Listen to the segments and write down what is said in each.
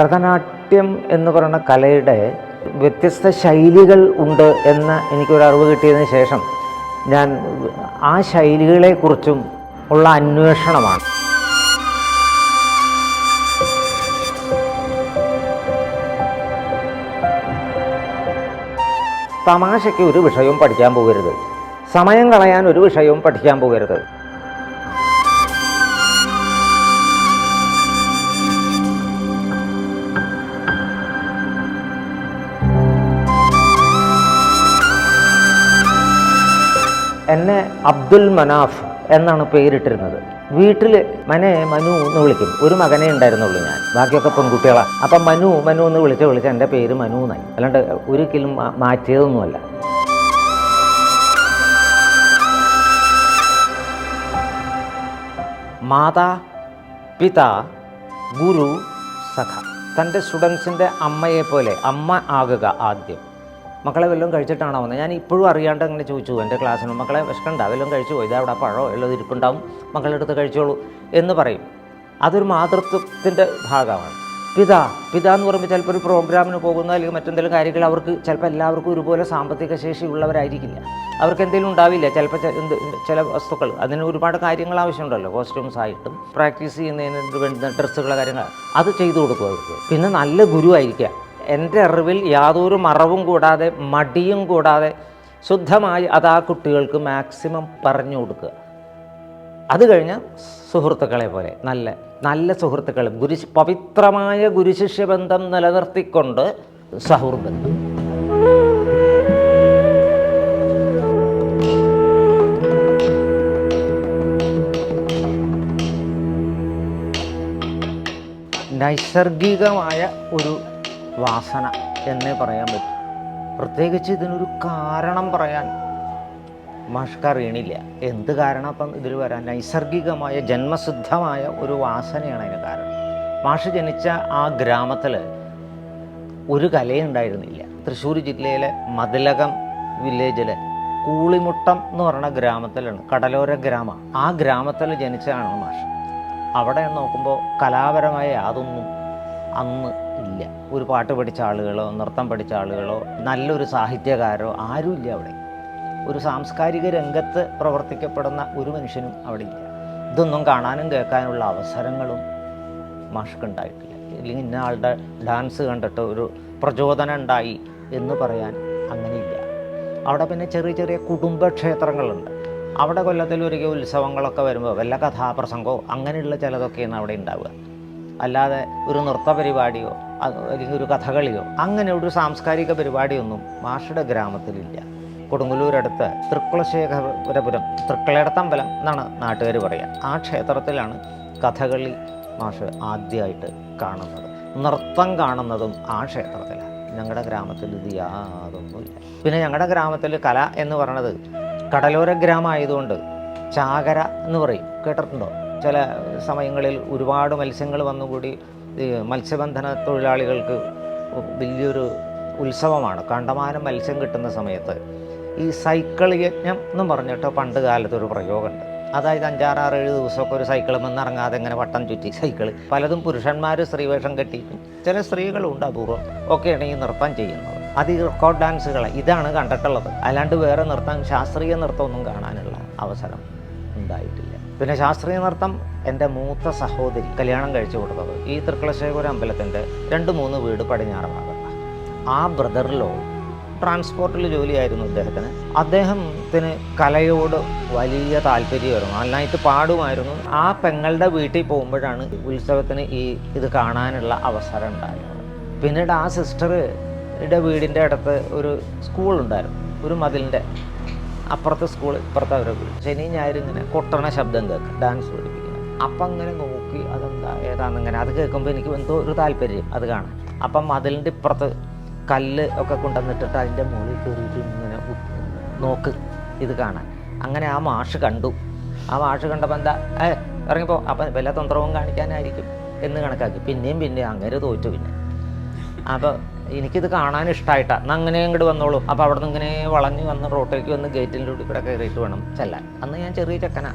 ഭരതനാട്യം എന്ന് പറയുന്ന കലയുടെ വ്യത്യസ്ത ശൈലികൾ ഉണ്ട് എന്ന് എനിക്കൊരു അറിവ് കിട്ടിയതിന് ശേഷം ഞാൻ ആ ശൈലികളെക്കുറിച്ചും ഉള്ള അന്വേഷണമാണ്. തമാശയ്ക്ക് ഒരു വിഷയവും പഠിക്കാൻ പോകരുത്. സമയം കളയാൻ ഒരു വിഷയവും പഠിക്കാൻ പോകരുത്. എന്നെ അബ്ദുൽ മനാഫ് എന്നാണ് പേരിട്ടിരുന്നത്. വീട്ടിൽ മനെ മനു എന്ന് വിളിക്കും. ഒരു മകനെ ഉണ്ടായിരുന്നുള്ളൂ ഞാൻ. ബാക്കിയൊക്കെ പെൺകുട്ടികളാണ് അപ്പം മനു മനു എന്ന് വിളിച്ച് വിളിച്ച് എന്റെ പേര് മനു എന്നായി. അല്ലാണ്ട് ഒരിക്കലും മാറ്റിയതൊന്നുമല്ല. മാതാ പിത ഗുരു സഖ. തന്റെ സ്റ്റുഡൻസിന്റെ അമ്മയെ പോലെ അമ്മ ആകുക ആദ്യം. മക്കളെ വല്ലതും കഴിച്ചിട്ടാണോ വന്നത്? ഞാൻ ഇപ്പോഴും അറിയാണ്ട് അങ്ങനെ ചോദിച്ചു എന്റെ ക്ലാസ്സിന് മക്കളെ വിശക്കണ്ട വല്ലതും കഴിച്ചു? പോയി ഇതവിടെ പഴോ ഉള്ളത് ഇരിക്കുണ്ടാവും മക്കളുടെ അടുത്ത് കഴിച്ചോളൂ എന്ന് പറയും. അതൊരു മാതൃത്വത്തിന്റെ ഭാഗമാണ്. പിത പിത എന്ന് പറയുമ്പോൾ ചിലപ്പോൾ ഒരു പ്രോഗ്രാമിന് പോകുന്ന അല്ലെങ്കിൽ മറ്റെന്തെങ്കിലും കാര്യങ്ങൾ അവർക്ക് ചിലപ്പോൾ എല്ലാവർക്കും ഒരുപോലെ സാമ്പത്തിക ശേഷി ഉള്ളവരായിരിക്കില്ല. അവർക്ക് എന്തെങ്കിലും ഉണ്ടാവില്ല. ചിലപ്പോൾ എന്ത് ചില വസ്തുക്കൾ അതിന് ഒരുപാട് കാര്യങ്ങൾ ആവശ്യമുണ്ടല്ലോ കോസ്റ്റ്യൂംസ് ആയിട്ടും പ്രാക്ടീസ് ചെയ്യുന്നതിന് വേണ്ടുന്ന ഡ്രസ്സുകളുടെ കാര്യങ്ങൾ അത് ചെയ്തു കൊടുക്കും അവർക്ക്. പിന്നെ നല്ല ഗുരു ആയിരിക്കുക. എന്റെ അറിവിൽ യാതൊരു മറവും കൂടാതെ മടിയും കൂടാതെ ശുദ്ധമായി അത് ആ കുട്ടികൾക്ക് മാക്സിമം പറഞ്ഞു കൊടുക്കുക. അത് കഴിഞ്ഞ് സുഹൃത്തുക്കളെ പോലെ നല്ല നല്ല സുഹൃത്തുക്കൾ ഗുരു പവിത്രമായ ഗുരുശിഷ്യ ബന്ധം നിലനിർത്തിക്കൊണ്ട് സൗഹൃദം. നൈസർഗികമായ ഒരു വാസന എന്നേ പറയാൻ പറ്റും. പ്രത്യേകിച്ച് ഇതിനൊരു കാരണം പറയാൻ മാഷ്ക്ക് അറിയണില്ല. എന്ത് കാരണം അപ്പം ഇതിൽ വരാൻ? നൈസർഗികമായ ജന്മസിദ്ധമായ ഒരു വാസനയാണ് അതിന് കാരണം. മാഷ് ജനിച്ച ആ ഗ്രാമത്തിൽ ഒരു കലയുണ്ടായിരുന്നില്ല തൃശ്ശൂർ ജില്ലയിലെ മതിലകം വില്ലേജിലെ കൂളിമുട്ടം എന്ന് പറയുന്ന ഗ്രാമത്തിലാണ് കടലോര ഗ്രാമം. ആ ഗ്രാമത്തിൽ ജനിച്ചതാണ് മാഷ്? അവിടെ നോക്കുമ്പോൾ കലാപരമായ യാതൊന്നും അന്ന് ഇല്ല ഒരു പാട്ട് പഠിച്ച ആളുകളോ നൃത്തം പഠിച്ച ആളുകളോ നല്ലൊരു സാഹിത്യകാരോ ആരുമില്ല അവിടെ. ഒരു സാംസ്കാരിക രംഗത്ത് പ്രവർത്തിക്കപ്പെടുന്ന ഒരു മനുഷ്യനും അവിടെ ഇല്ല. ഇതൊന്നും കാണാനും കേൾക്കാനുള്ള അവസരങ്ങളും മാഷ്ക്ക് ഉണ്ടായിട്ടില്ല. അല്ലെങ്കിൽ ഇന്ന ആളുടെ ഡാൻസ് കണ്ടിട്ട് ഒരു പ്രചോദനം ഉണ്ടായി എന്ന് പറയാൻ അങ്ങനെയില്ല. അവിടെ പിന്നെ ചെറിയ ചെറിയ കുടുംബക്ഷേത്രങ്ങളുണ്ട് അവിടെ കൊല്ലത്തിൽ ഒരിക്കൽ ഉത്സവങ്ങളൊക്കെ വരുമ്പോൾ വല്ല കഥാപ്രസംഗമോ അങ്ങനെയുള്ള ചിലതൊക്കെയാണ് അവിടെ ഉണ്ടാവുക. അല്ലാതെ ഒരു നൃത്ത പരിപാടിയോ അല്ലെങ്കിൽ ഒരു കഥകളിയോ അങ്ങനെ ഒരു സാംസ്കാരിക പരിപാടിയൊന്നും മാഷയുടെ ഗ്രാമത്തിലില്ല. കൊടുങ്ങല്ലൂരടുത്ത് തൃക്കുളശേഖരപുരം തൃക്കളയടത്തമ്പലം എന്നാണ് നാട്ടുകാർ പറയുക. ആ ക്ഷേത്രത്തിലാണ് കഥകളി മാഷ് ആദ്യമായിട്ട് കാണുന്നത്. നൃത്തം കാണുന്നതും ആ ക്ഷേത്രത്തിലാണ്. ഞങ്ങളുടെ ഗ്രാമത്തിൽ ഇത് യാതൊന്നുമില്ല. പിന്നെ ഞങ്ങളുടെ ഗ്രാമത്തിൽ കല എന്ന് പറയുന്നത് കടലോര ഗ്രാമമായതുകൊണ്ട് ചാകര എന്ന് പറയും. കേട്ടിട്ടുണ്ടോ? ചില സമയങ്ങളിൽ ഒരുപാട് മത്സ്യങ്ങൾ വന്നുകൂടി മത്സ്യബന്ധന തൊഴിലാളികൾക്ക് വലിയൊരു ഉത്സവമാണ്. കണ്ടമാനം മത്സ്യം കിട്ടുന്ന സമയത്ത് ഈ സൈക്കിൾ യജ്ഞം എന്നും പറഞ്ഞിട്ട് പണ്ട് കാലത്തൊരു പ്രയോഗമുണ്ട്. അതായത് അഞ്ചാറാറ് ഏഴ് ദിവസമൊക്കെ ഒരു സൈക്കിൾ ഇറങ്ങാതെ ഇങ്ങനെ വട്ടം ചുറ്റി സൈക്കിൾ. പലതും പുരുഷന്മാർ സ്ത്രീവേഷം കെട്ടി ചില സ്ത്രീകളുണ്ട് അപൂർവം ഒക്കെയാണ് ഈ നൃത്തം ചെയ്യുന്നത്. അത് ഈ റെക്കോർഡ് ഡാൻസുകൾ ഇതാണ് കണ്ടിട്ടുള്ളത്. അല്ലാണ്ട് വേറെ നൃത്തം ശാസ്ത്രീയ നൃത്തമൊന്നും കാണാനുള്ള അവസരം ഉണ്ടായിട്ടില്ല. പിന്നെ ശാസ്ത്രീയ നൃത്തം എന്റെ മൂത്ത സഹോദരി കല്യാണം കഴിച്ചു കൊടുത്തത് ഈ തൃക്കളശേഖര അമ്പലത്തിന്റെ രണ്ട് മൂന്ന് വീട് പടിഞ്ഞാറ് ഭാഗത്താണ് ആ ബ്രദറിലോ ട്രാൻസ്പോർട്ടിൽ ജോലിയായിരുന്നു അദ്ദേഹത്തിന് അദ്ദേഹത്തിന് കലയോട് വലിയ താല്പര്യമായിരുന്നു. നന്നായിട്ട് പാടുമായിരുന്നു. ആ പെങ്ങളുടെ വീട്ടിൽ പോകുമ്പോഴാണ് ഉത്സവത്തിന് ഈ ഇത് കാണാനുള്ള അവസരം ഉണ്ടായത്. പിന്നീട് ആ സിസ്റ്ററുടെ വീടിന്റെ അടുത്ത് ഒരു സ്കൂളുണ്ടായിരുന്നു. ഒരു മതിലിന്റെ അപ്പുറത്തെ സ്കൂൾ ഇപ്പുറത്തെ അവരെ വീട്. ശനി ഞായറിങ്ങനെ കൊട്ടണ ശബ്ദം കേൾക്കും ഡാൻസ് പഠിപ്പിക്കുന്നത്. അപ്പം അങ്ങനെ നോക്കി അതെന്താ ഏതാണെന്നിങ്ങനെ അത് കേൾക്കുമ്പോൾ എനിക്ക് എന്തോ ഒരു താല്പര്യം അത് കാണാൻ. അപ്പം മതിലിന്റെ ഇപ്പുറത്ത് കല്ല് ഒക്കെ കൊണ്ടുവന്നിട്ടിട്ട് അതിന്റെ മുകളിൽ കയറിയിട്ട് ഇങ്ങനെ നോക്ക് ഇത് കാണാൻ. അങ്ങനെ ആ മാഷ് കണ്ടു. ആ മാഷ് കണ്ടപ്പോൾ എന്താ ഏ ഇറങ്ങിപ്പോ. അപ്പം വല്ല തന്ത്രവും കാണിക്കാനായിരിക്കും എന്ന് കണക്കാക്കി. പിന്നെയും പിന്നെയും അങ്ങനെ തോറ്റു പിന്നെ. അപ്പോൾ എനിക്കിത് കാണാൻ ഇഷ്ടമായിട്ട എന്നാൽ അങ്ങനെ ഇങ്ങോട്ട് വന്നോളൂ. അപ്പോൾ അവിടെ നിന്ന് ഇങ്ങനെ വളഞ്ഞ് വന്ന് റോട്ടിലേക്ക് വന്ന് ഗേറ്റിന്റെ ഉള്ളിൽ കൂടെ കയറിയിട്ട് വേണം ചെല്ലാൻ. അന്ന് ഞാൻ ചെറിയ ചെക്കനാ.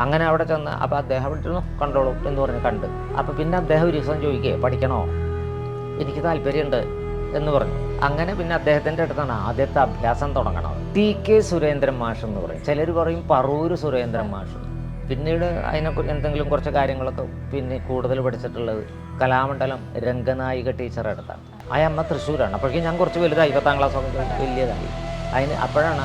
അങ്ങനെ അവിടെ ചെന്ന് അപ്പോൾ അദ്ദേഹം അവിടെ കണ്ടോളൂ എന്ന് പറഞ്ഞ് കണ്ട്. അപ്പോൾ പിന്നെ അദ്ദേഹം ഒരു ദിവസം ചോദിക്കേ പഠിക്കണോ? എനിക്ക് താല്പര്യമുണ്ട് എന്ന് പറഞ്ഞു. അങ്ങനെ പിന്നെ അദ്ദേഹത്തിന്റെ അടുത്താണ് ആദ്യത്തെ അഭ്യാസം തുടങ്ങണത്. ടി കെ സുരേന്ദ്രൻ മാഷ് എന്ന് പറയും. ചിലർ പറയും പറൂര് സുരേന്ദ്രൻ മാഷ്. പിന്നീട് അതിനെ എന്തെങ്കിലും കുറച്ച് കാര്യങ്ങളൊക്കെ പിന്നെ കൂടുതൽ പഠിച്ചിട്ടുള്ളത് കലാമണ്ഡലം രംഗനായിക ടീച്ചറെ അടുത്താണ്. ആ അമ്മ തൃശ്ശൂരാണ്. അപ്പോഴേക്കും ഞാൻ കുറച്ച് വലുതായി പത്താം ക്ലാസ് ഒക്കെ വലിയതായി. അതിന് അപ്പോഴാണ്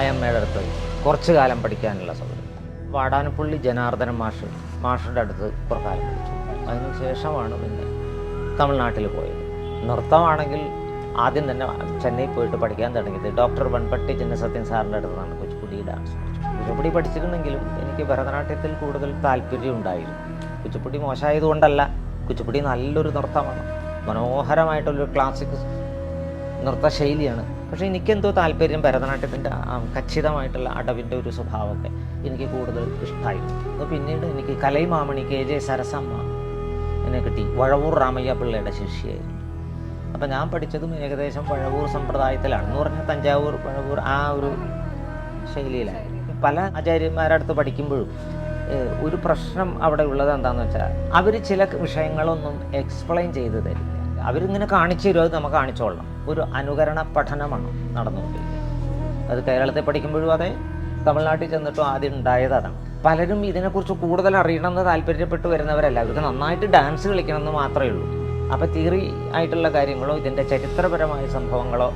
അയമ്മയുടെ അടുത്ത് കുറച്ച് കാലം പഠിക്കാനുള്ള സൗകര്യം. വാടാനപ്പള്ളി ജനാർദ്ദന മാഷ് മാഷിന്റെ അടുത്ത് കുറേ കാലം പഠിച്ചു. അതിന് ശേഷമാണ് പിന്നെ തമിഴ്നാട്ടിൽ പോയത്. നൃത്തമാണെങ്കിൽ ആദ്യം തന്നെ ചെന്നൈ പോയിട്ട് പഠിക്കാൻ തുടങ്ങിയത് ഡോക്ടർ വൺപട്ടി ചിന്നസത്യൻ സാറിന്റെ അടുത്താണ് കുച്ചിപ്പുടി ഡാൻസ് കുച്ചിപ്പുടി പഠിച്ചിരുന്നെങ്കിലും എനിക്ക് ഭരതനാട്യത്തിൽ കൂടുതൽ താല്പര്യം ഉണ്ടായിരുന്നു കുച്ചിപ്പുടി മോശമായതുകൊണ്ടല്ല കുച്ചിപ്പുടി നല്ലൊരു നൃത്തമാണ്. മനോഹരമായിട്ടുള്ളൊരു ക്ലാസിക് നൃത്തശൈലിയാണ്. പക്ഷേ എനിക്കെന്തോ താല്പര്യം ഭരതനാട്യത്തിന്റെ ഖച്ചിതമായിട്ടുള്ള അടവിന്റെ ഒരു സ്വഭാവമൊക്കെ എനിക്ക് കൂടുതൽ ഇഷ്ടമായിരുന്നു അപ്പോൾ പിന്നീട് എനിക്ക് കലൈമാമണി കെ ജെ സരസമ്മ എന്നെ കിട്ടി. വഴവൂർ രാമയ്യ പിള്ളയുടെ ശിഷ്യയായിരുന്നു. അപ്പം ഞാൻ പഠിച്ചതും ഏകദേശം വഴവൂർ സമ്പ്രദായത്തിലാണ്. എന്ന് പറഞ്ഞാൽ തഞ്ചാവൂർ വഴവൂർ ആ ഒരു ശൈലിയിലായിരുന്നു പല ആചാര്യന്മാരടുത്ത് പഠിക്കുമ്പോഴും ഒരു പ്രശ്നം അവിടെ ഉള്ളത് എന്താണെന്ന് വെച്ചാൽ അവർ ചില വിഷയങ്ങളൊന്നും എക്സ്പ്ലെയിൻ ചെയ്ത് തരില്ല. അവരിങ്ങനെ കാണിച്ചു തരും അത് നമുക്ക് കാണിച്ചോളണം ഒരു അനുകരണ പഠനമാണ് നടന്നുകൊണ്ടിരിക്കുന്നത്. അത് കേരളത്തിൽ പഠിക്കുമ്പോഴും അതെ തമിഴ്നാട്ടിൽ ചെന്നിട്ടും ആദ്യം ഉണ്ടായത് അതാണ്. പലരും ഇതിനെക്കുറിച്ച് കൂടുതൽ അറിയണമെന്ന് താല്പര്യപ്പെട്ട് വരുന്നവരല്ല. അവർക്ക് നന്നായിട്ട് ഡാൻസ് കളിക്കണമെന്ന് മാത്രമേ ഉള്ളൂ. അപ്പോൾ തിയറി ആയിട്ടുള്ള കാര്യങ്ങളോ ഇതിന്റെ ചരിത്രപരമായ സംഭവങ്ങളോ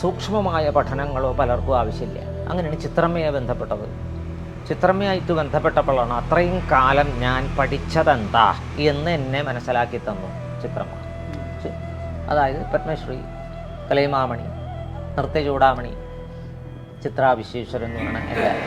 സൂക്ഷ്മമായ പഠനങ്ങളോ പലർക്കും ആവശ്യമില്ല. അങ്ങനെയാണ് ചിത്രമ്മയെ ബന്ധപ്പെട്ടത്. ചിത്രമ്മയായിട്ട് ബന്ധപ്പെട്ടപ്പോഴാണ് അത്രയും കാലം ഞാൻ പഠിച്ചതെന്താ എന്ന് എന്നെ മനസ്സിലാക്കി തന്നു ചിത്രമ്മ അതായത് പത്മശ്രീ കലൈമാമണി നൃത്ത ചൂടാമണി വിശ്വേശ്വരൻ എന്ന് പറഞ്ഞ എന്റെ അമ്മ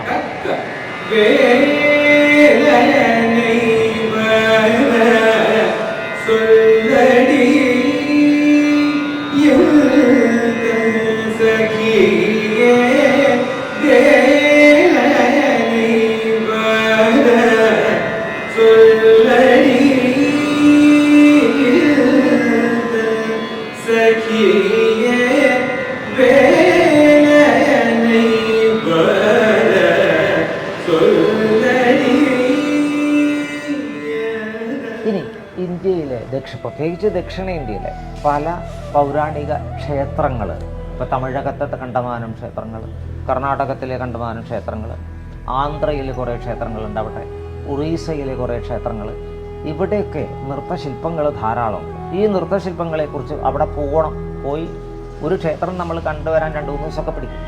ഇനി ഇന്ത്യയിലെ ദക്ഷ പ്രത്യേകിച്ച് ദക്ഷിണേന്ത്യയിലെ പല പൗരാണിക ക്ഷേത്രങ്ങൾ ഇപ്പോൾ തമിഴകത്തെ കണ്ടമാനം ക്ഷേത്രങ്ങൾ കർണാടകത്തിലെ കണ്ടമാനം ക്ഷേത്രങ്ങൾ ആന്ധ്രയിലെ കുറേ ക്ഷേത്രങ്ങളുണ്ട് അവിടെ ഒറീസയിലെ കുറേ ക്ഷേത്രങ്ങൾ ഇവിടെയൊക്കെ നൃത്തശില്പങ്ങൾ ധാരാളം. ഈ നൃത്തശില്പങ്ങളെക്കുറിച്ച് അവിടെ പോകണം. പോയി ഒരു ക്ഷേത്രം നമ്മൾ കണ്ടുവരാൻ രണ്ട് മൂന്ന് ദിവസമൊക്കെ പിടിക്കും.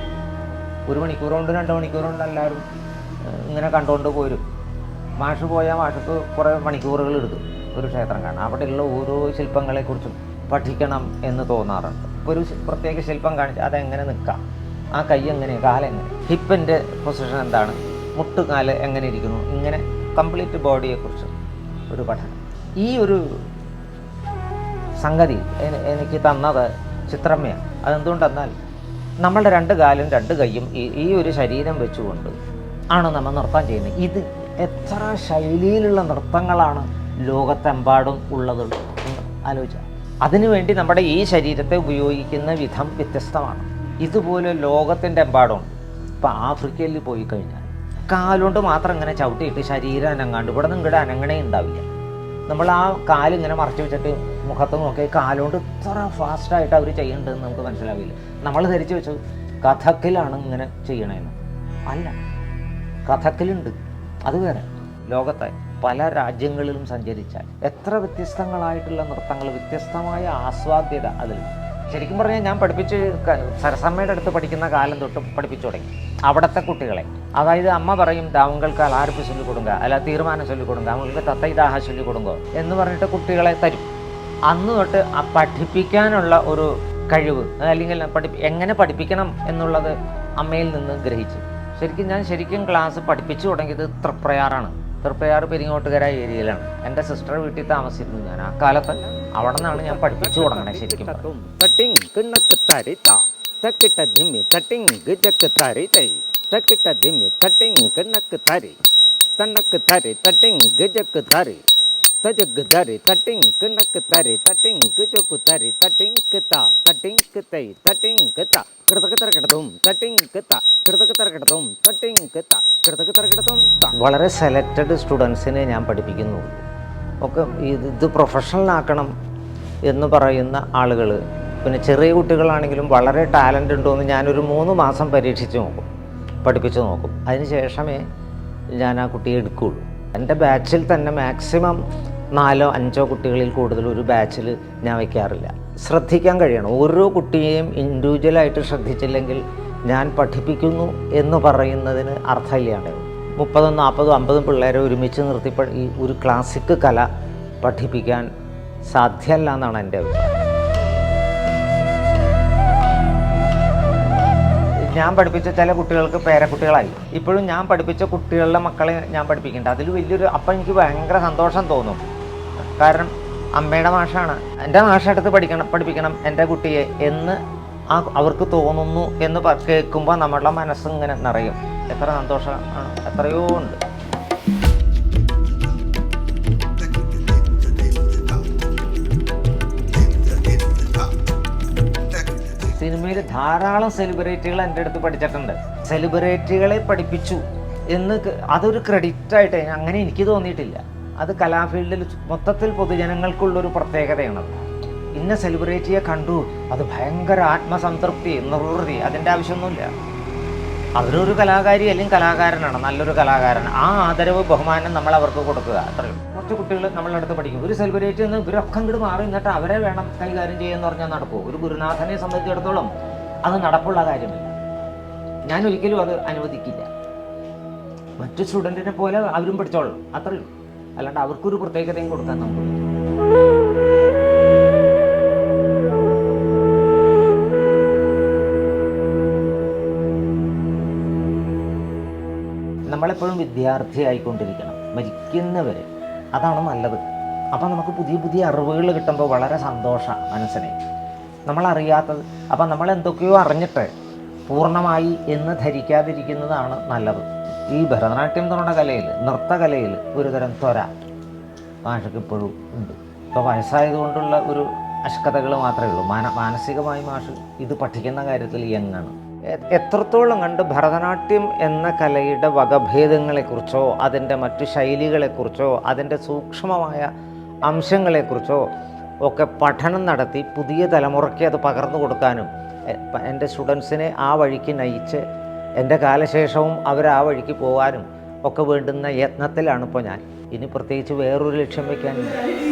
ഒരു മണിക്കൂർ കൊണ്ട് രണ്ട് മണിക്കൂർ കൊണ്ട് എല്ലാവരും ഇങ്ങനെ കണ്ടുകൊണ്ട് പോരും. മാഷ് പോയാൽ മാഷക്ക് കുറേ മണിക്കൂറുകൾ എടുക്കും ഒരു ക്ഷേത്രം കാണാൻ. അവിടെയുള്ള ഓരോ ശില്പങ്ങളെക്കുറിച്ചും പഠിക്കണം എന്ന് തോന്നാറുണ്ട്. ഇപ്പോൾ ഒരു പ്രത്യേക ശില്പം കാണിച്ചാൽ അതെങ്ങനെ നിൽക്കാം? ആ കൈ എങ്ങനെ കാലെങ്ങനെ ഹിപ്പിന്റെ പൊസിഷൻ എന്താണ്? മുട്ടുകാൽ എങ്ങനെ ഇരിക്കുന്നു? ഇങ്ങനെ കംപ്ലീറ്റ് ബോഡിയെക്കുറിച്ച് ഒരു പഠനം. ഈ ഒരു സംഗതി എനി- എനിക്ക് തന്നത് ചിത്രമ്മയാണ്. അതെന്തുകൊണ്ടെന്നാൽ നമ്മളുടെ രണ്ട് കാലും രണ്ട് കൈയും ഈ ഈ ഒരു ശരീരം വെച്ചുകൊണ്ട് ആണ് നമ്മൾ നൃത്തം ചെയ്യുന്നത്. ഇത് എത്ര ശൈലിയിലുള്ള നൃത്തങ്ങളാണ് ലോകത്തെമ്പാടും ഉള്ളത്? ആലോചിച്ച. അതിനുവേണ്ടി നമ്മുടെ ഈ ശരീരത്തെ ഉപയോഗിക്കുന്ന വിധം വ്യത്യസ്തമാണ്. ഇതുപോലെ ലോകത്തിന്റെ എമ്പാടുണ്ട് ഇപ്പം ആഫ്രിക്കയിൽ പോയി കഴിഞ്ഞാൽ കാലുകൊണ്ട് മാത്രം ഇങ്ങനെ ചവിട്ടിയിട്ട് ശരീരം അനങ്ങാണ്ട്. ഇവിടെ നിങ്ങളുടെ അനങ്ങണേ ഉണ്ടാവില്ല. നമ്മൾ ആ കാലിങ്ങനെ മറച്ചു വെച്ചിട്ട് മുഖത്ത് നോക്കി കാലുകൊണ്ട് ഇത്ര ഫാസ്റ്റായിട്ട് അവർ ചെയ്യേണ്ടതെന്ന് നമുക്ക് മനസ്സിലാവില്ല. നമ്മൾ ധരിച്ചു വെച്ചു. കഥക്കിലാണ് ഇങ്ങനെ ചെയ്യണേന്ന്. അല്ല കഥക്കിലുണ്ട്. അത് വേറെ. ലോകത്തെ പല രാജ്യങ്ങളിലും സഞ്ചരിച്ചാൽ എത്ര വ്യത്യസ്തങ്ങളായിട്ടുള്ള നൃത്തങ്ങൾ വ്യത്യസ്തമായ ആസ്വാദ്യത അതിൽ. ശരിക്കും പറഞ്ഞാൽ ഞാൻ പഠിപ്പിച്ച് സരസമ്മയുടെ അടുത്ത് പഠിക്കുന്ന കാലം തൊട്ട് പഠിപ്പിച്ചു തുടങ്ങി. അവിടുത്തെ കുട്ടികളെ. അതായത് അമ്മ പറയും ദാവുങ്ങൾക്ക് അലാർപ്പ് ചൊല്ലി കൊടുങ്ക അല്ല തീരുമാനം ചൊല്ലി കൊടുങ്ക അവങ്ങൾക്ക് തത്തൈദാഹ ചൊല്ലി കൊടുങ്കോ എന്ന് പറഞ്ഞിട്ട് കുട്ടികളെ തരും. അന്ന് തൊട്ട് പഠിപ്പിക്കാനുള്ള ഒരു കഴിവ് അല്ലെങ്കിൽ പഠി എങ്ങനെ പഠിപ്പിക്കണം എന്നുള്ളത് അമ്മയിൽ നിന്ന് ഗ്രഹിച്ചു. ശരിക്കും ഞാൻ ശരിക്കും ക്ലാസ് പഠിപ്പിച്ചു തുടങ്ങിയത് തൃപ്രയാറാണ്. തൃപ്രയാർ പെരിങ്ങോട്ടുകര ഏരിയയിലാണ്. എന്റെ സിസ്റ്റർ വീട്ടിൽ താമസിച്ചിരുന്നു ഞാൻ. ആ കാലത്ത് അവിടെ നിന്നാണ് ഞാൻ പഠിപ്പിച്ചു തുടങ്ങണേ ശരിക്കും. തട്ടിങ് തരി തട്ടിങ് തരി. തണ്ണക്ക് തരി തട്ടിങ് ഗിജക്ക് തരി തജഗ് ധരി തട്ടിങ് കിണ്ണക്ക് തരി തട്ടിങ് ഗിജക്ക് തരി തട്ടിങ് കിത്ത തട്ടിങ് കിത്തൈ തട്ടിങ് കിത്ത കിടതക്ക് തരക്കിടത്തും തട്ടിങ് കിത്ത കിടതക്ക് തരക്കിടത്തും തട്ടിങ് കിത്ത കിടതക്ക് തരക്കിടത്തും വളരെ സെലക്റ്റഡ് സ്റ്റുഡൻസിനെ ഞാൻ പഠിപ്പിക്കുന്നു. ഒക്കെ ഇത് ഇത് പ്രൊഫഷണൽ ആക്കണം എന്ന് പറയുന്ന ആളുകൾ പിന്നെ ചെറിയ കുട്ടികളാണെങ്കിലും വളരെ ടാലന്റ് ഉണ്ടോ എന്ന് ഞാനൊരു മൂന്ന് മാസം പരീക്ഷിച്ച് നോക്കും പഠിപ്പിച്ച് നോക്കും. അതിന് ശേഷമേ ഞാൻ ആ കുട്ടിയെ എടുക്കുകയുള്ളൂ. എന്റെ ബാച്ചിൽ തന്നെ മാക്സിമം നാലോ അഞ്ചോ കുട്ടികളിൽ കൂടുതൽ ഒരു ബാച്ചിൽ ഞാൻ വയ്ക്കാറില്ല ശ്രദ്ധിക്കാൻ കഴിയണം. ഓരോ കുട്ടിയെയും ഇൻഡിവിജ്വലായിട്ട് ശ്രദ്ധിച്ചില്ലെങ്കിൽ ഞാൻ പഠിപ്പിക്കുന്നു എന്ന് പറയുന്നതിന് അർത്ഥമില്ലാണ്ട്. മുപ്പതും നാൽപ്പതും അമ്പതും പിള്ളേരെ ഒരുമിച്ച് നിർത്തി ഈ ഒരു ക്ലാസിക് കല പഠിപ്പിക്കാൻ സാധ്യമല്ല എന്നാണ് എന്റെ അഭിപ്രായം. ഞാൻ പഠിപ്പിച്ച ചില കുട്ടികൾക്ക് പേരക്കുട്ടികളായി. ഇപ്പോഴും ഞാൻ പഠിപ്പിച്ച കുട്ടികളുടെ മക്കളെ ഞാൻ പഠിപ്പിക്കുന്നുണ്ട്. അതിൽ വലിയൊരു അപ്പം എനിക്ക് ഭയങ്കര സന്തോഷം തോന്നും. കാരണം അമ്മയുടെ മാഷാണ്. എന്റെ മാഷ എടുത്ത് പഠിക്കണം പഠിപ്പിക്കണം എന്റെ കുട്ടിയെ എന്ന് ആ അവർക്ക് തോന്നുന്നു എന്ന് കേൾക്കുമ്പോൾ നമ്മളുടെ മനസ്സിങ്ങനെ നിറയും. എത്ര സന്തോഷമാണ് എത്രയോ ഉണ്ട്. ധാരാളം സെലിബ്രിറ്റികൾ എന്റെ അടുത്ത് പഠിച്ചിട്ടുണ്ട്. സെലിബ്രിറ്റികളെ പഠിപ്പിച്ചു എന്ന് അതൊരു ക്രെഡിറ്റ് ആയിട്ട് അങ്ങനെ എനിക്ക് തോന്നിയിട്ടില്ല. അത് കലാഫീൽഡിൽ മൊത്തത്തിൽ പൊതുജനങ്ങൾക്കുള്ളൊരു പ്രത്യേകതയാണത് ഇന്ന സെലിബ്രിറ്റിയെ കണ്ടു അത് ഭയങ്കര ആത്മസംതൃപ്തി നിർവൃതി അതിന്റെ ആവശ്യമൊന്നുമില്ല. അവരൊരു കലാകാരി അല്ലെങ്കിൽ കലാകാരനാണ് നല്ലൊരു കലാകാരൻ. ആ ആദരവ് ബഹുമാനം നമ്മൾ അവർക്ക് കൊടുക്കുക അത്രയും കുറച്ച് കുട്ടികൾ നമ്മളുടെ അടുത്ത് പഠിക്കും. ഒരു സെലിബ്രിറ്റി എന്ന് ഇവരൊക്കെ ഇങ്ങോട്ട് മാറി എന്നിട്ട് അവരെ വേണം കൈകാര്യം ചെയ്യുമെന്ന് പറഞ്ഞാൽ നടക്കുമോ ഒരു ഗുരുനാഥനെ സംബന്ധിച്ചിടത്തോളം അത് നടപ്പുള്ള കാര്യമല്ല. ഞാൻ ഒരിക്കലും അത് അനുവദിക്കില്ല. മറ്റു സ്റ്റുഡന്റിനെ പോലെ അവരും പഠിച്ചോളും അത്രയും അല്ലാണ്ട് അവർക്കൊരു പ്രത്യേകതയും കൊടുക്കാൻ നമുക്ക്. നമ്മളെപ്പോഴും വിദ്യാർത്ഥി ആയിക്കൊണ്ടിരിക്കണം. മരിക്കുന്നവരെ. അതാണ് നല്ലത്. അപ്പം നമുക്ക് പുതിയ പുതിയ അറിവുകൾ കിട്ടുമ്പോൾ വളരെ സന്തോഷമാണ് മനസ്സിനെ. നമ്മളറിയാത്തത് അപ്പം നമ്മൾ എന്തൊക്കെയോ അറിഞ്ഞിട്ട് പൂർണമായി എന്ന് ധരിക്കാതിരിക്കുന്നതാണ് നല്ലത്. ഈ ഭരതനാട്യം എന്ന് കലയിൽ നൃത്തകലയിൽ ഒരുതരം ത്വര മാഷക്ക് ഇപ്പോഴും ഉണ്ട്. ഇപ്പോൾ വയസ്സായതുകൊണ്ടുള്ള ഒരു അഷ്കതകൾ മാത്രമേ ഉള്ളൂ. മാന മാനസികമായി മാഷ് ഇത് പഠിക്കുന്ന കാര്യത്തിൽ യങ്ങാണ് എ- എത്രത്തോളം കണ്ട് ഭരതനാട്യം എന്ന കലയുടെ വകഭേദങ്ങളെക്കുറിച്ചോ അതിന്റെ മറ്റു ശൈലികളെക്കുറിച്ചോ അതിന്റെ സൂക്ഷ്മമായ അംശങ്ങളെക്കുറിച്ചോ ഒക്കെ പഠനം നടത്തി പുതിയ തലമുറയ്ക്ക് അത് പകർന്നു കൊടുക്കാനും എന്റെ സ്റ്റുഡൻസിനെ ആ വഴിക്ക് നയിച്ച് എന്റെ കാലശേഷവും അവർ ആ വഴിക്ക് പോകാനും ഒക്കെ വേണ്ടുന്ന യത്നത്തിലാണ് ഇപ്പോൾ ഞാൻ. ഇനി പ്രത്യേകിച്ച് വേറൊരു ലക്ഷ്യം വയ്ക്കാനില്ല